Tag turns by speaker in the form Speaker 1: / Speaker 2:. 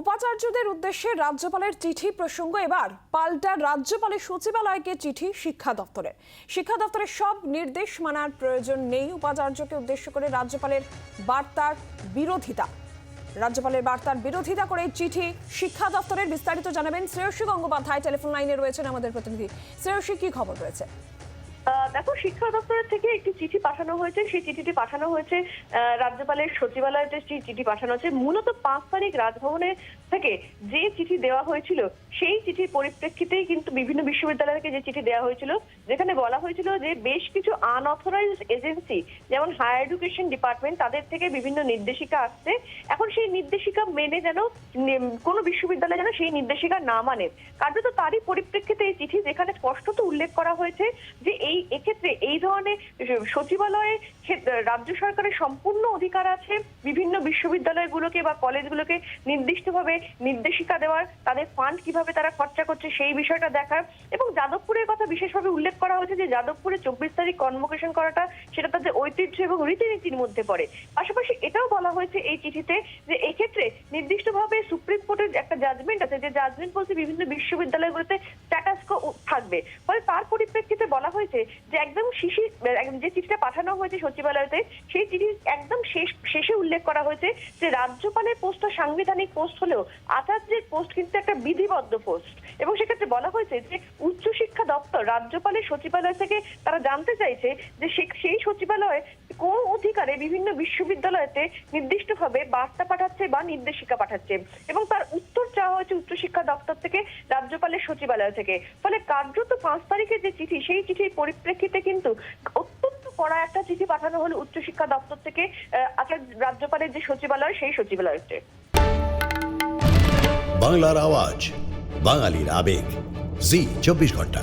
Speaker 1: উপাচার্যদের উদ্দেশ্যে রাজ্যপালের চিঠি প্রসঙ্গ এবার পাল্টা রাজ্যপালের সচিবালয়কে চিঠি শিক্ষা দপ্তরের শিক্ষা দপ্তরের সব নির্দেশ মানার প্রয়োজন নেই উপাচার্যকে উদ্দেশ্য করে রাজ্যপালের বার্তার বিরোধিতা। রাজ্যপালের বার্তার বিরোধিতা করে চিঠি শিক্ষা দপ্তরের বিস্তারিত জানাবেন শ্রেয়সী গঙ্গোপাধ্যায়। টেলিফোন লাইনে রয়েছেন আমাদের প্রতিনিধি। শ্রেয়সী, কি খবর রয়েছে?
Speaker 2: দেখো, শিক্ষা দপ্তরের থেকে একটি চিঠি পাঠানো হয়েছে। সেই চিঠিটি পাঠানো হয়েছে রাজ্যপালের সচিবালয়ে যে চিঠি পাঠানো হয়েছে, মূলত পাঁচ তারিখ রাজভবনে থেকে যে চিঠি দেওয়া হয়েছিল, সেই চিঠির পরিপ্রেক্ষিতেই কিন্তু বিভিন্ন বিশ্ববিদ্যালয়কে যে চিঠি দেওয়া হয়েছিল, যেখানে বলা হয়েছিল যে বেশ কিছু আনঅথরাইজড এজেন্সি যেমন হায়ার এডুকেশন ডিপার্টমেন্ট তাদের থেকে বিভিন্ন নির্দেশিকা আসছে। এখন সেই নির্দেশিকা মেনে যেন কোনো বিশ্ববিদ্যালয় যেন সেই নির্দেশিকা না মানে। কার্যত তারই পরিপ্রেক্ষিতে এই চিঠি যেখানে স্পষ্টত উল্লেখ করা হয়েছে যে এই সচিবালয়ে রাজ্য সরকারের সম্পূর্ণ অধিকার আছে। বিভিন্ন বিশ্ববিদ্যালয়গুলোকে বা কলেজগুলোকে নির্দিষ্টভাবে নির্দেশিকা দেওয়ার, তাদের ফান্ড কীভাবে তারা খরচা করছে সেই বিষয়টা দেখার এবং যাদবপুরের কথা বিশেষভাবে উল্লেখ করা হয়েছে যে, যাদবপুরে চব্বিশ তারিখ কনভোকেশন করাটা সেটা তাদের ঐতিহ্য এবং রীতিনীতির মধ্যে পড়ে। পাশাপাশি এটাও বলা হয়েছে এই চিঠিতে যে, এক্ষেত্রে নির্দিষ্টভাবে সুপ্রিম কোর্টের একটা জাজমেন্ট আছে, যে জাজমেন্ট বলছে বিভিন্ন বিশ্ববিদ্যালয়গুলোতে স্ট্যাটাস থাকবে। ফলে তার পরিপ্রেক্ষিতে বলা হয়েছে যে, একদম শিশি একদম যে চিঠিটা পাঠানো হয়েছে সচিবালয়তে সেই চিঠির একদম শেষ, শেষে উল্লেখ করা হয়েছে যে রাজ্যপালের পোস্টটা সাংবিধানিক পোস্ট হলেও আচার্যের পোস্ট কিন্তু একটা বিধিবদ্ধ পোস্ট এবং সেক্ষেত্রে বলা হয়েছে যে উচ্চশিক্ষা দপ্তর রাজ্যপালের সচিবালয় থেকে তারা জানতে চাইছে যে সেই সচিবালয়ে কোন অধিকারে বিভিন্ন বিশ্ববিদ্যালয়তে নির্দিষ্টভাবে বার্তা পাঠাচ্ছে বা নির্দেশিকা পাঠাচ্ছে। এবং তার উত্তর চাওয়া হয়েছে উচ্চশিক্ষা দপ্তর থেকে, রাজ্যপালের সচিবালয় থেকে। ফলে কার্যত পাঁচ তারিখের যে চিঠি, সেই চিঠির পরিপ্রেক্ষিতে কিন্তু কড়া একটা চিঠি পাঠানো হলো উচ্চশিক্ষা দপ্তর থেকে আচার্য রাজ্যপালের যে সচিবালয়, সেই সচিবালয়তে।
Speaker 3: বাংলার আওয়াজ, বাঙালির আবেগ। জি, চব্বিশ ঘণ্টা।